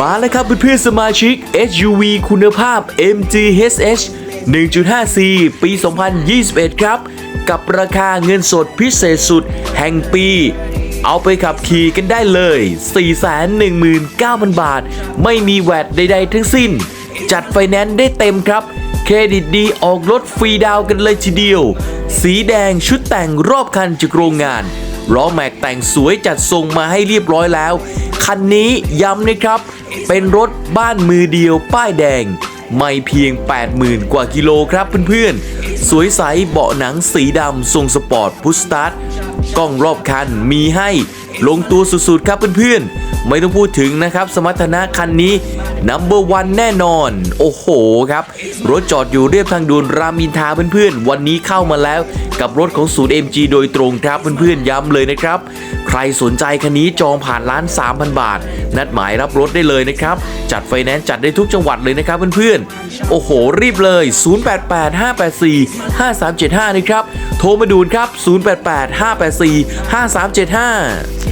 มาแล้วครับเพื่อนๆสมาชิก SUV คุณภาพ MGHH 1.5C ปี 2021 ครับ กับราคาเงินสดพิเศษสุดแห่งปี เอาไปขับขี่กันได้เลย 419,000 บาท ไม่มีแวดใดๆทั้งสิ้น จัดไฟแนนซ์ได้เต็มครับ เครดิตดีออกรถฟรีดาวกันเลยทีเดียว สีแดงชุดแต่งรอบคันจากโรงงานล้อแม็กแต่งสวยจัดทรงมาให้เรียบร้อยแล้ว คันนี้ย้ำนะครับ เป็นรถบ้านมือเดียวป้ายแดง ไม่เพียง 80,000 กว่ากิโลครับเพื่อนๆ สวยใสเบาะหนังสีดำทรงสปอร์ตพุชสตาร์ทกล้องรอบคันมีให้ ลงตัวสุดๆครับเพื่อนๆ ไม่ต้องพูดถึงนะครับสมรรถนะคันนี้นัมเบอร์วันแน่นอน โอ้โหครับ รถจอดอยู่เรียบทางด่วนรามินทาเพื่อนๆ วันนี้เข้ามาแล้วกับรถของศูนย์ MG โดยตรงครับเพื่อนๆย้ำเลยนะครับ ใครสนใจคันนี้จองผ่านร้าน 3,000 บาท นัดหมายรับรถได้เลยนะครับ จัดไฟแนนซ์จัดได้ทุกจังหวัดเลยนะครับเพื่อนๆ โอ้โห รีบเลย 0885845375 นะครับ โทรมาดูนครับ 0885845375